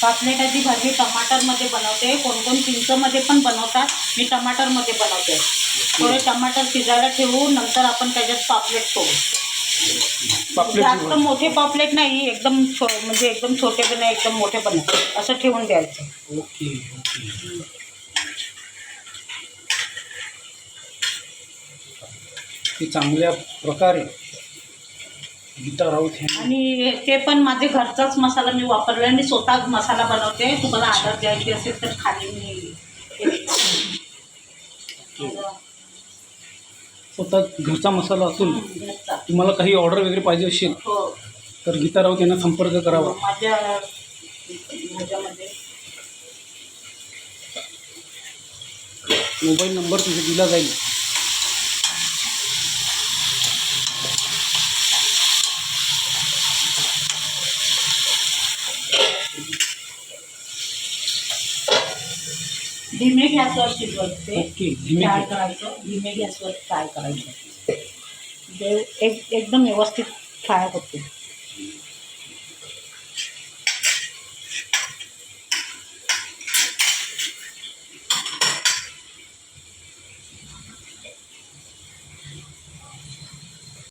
पापलेटाची भाजी टमाटरमध्ये बनवते. कोण कोण चिंचमध्ये पण बनवतात. मी टमाटरमध्ये बनवते. थोडे टमाटर शिजायला ठेवून नंतर आपण त्याच्यात पापलेट सोडू जास्त मोठे पापलेट नाही एकदम छो म्हणजे एकदम छोटे पण नाही एकदम मोठे पण नाही. असं ठेवून द्यायचं. Okay okay. चांगल्या प्रकारे गीता राऊत हे आणि ते पण माझे घरचाच मसाला मी वापरला आणि स्वतः मसाला बनवते. तुम्हाला ऑर्डर द्यायची असेल तर खाली मी हे. स्वतः घरचा मसाला असून घरचा. तुम्हाला काही ऑर्डर वगैरे पाहिजे असेल हो. तर गीता राऊत यांना संपर्क करावा. माझ्या माझ्यामध्ये. मोबाईल नंबर तिथे दिला जाईल. धीमे गॅसवर शिजवायचे ओके धीमे फ्राय गॅस. करायचं? धीमे गॅसवर फ्राय करायचं? ते एक एकदम व्यवस्थित फ्राय होते.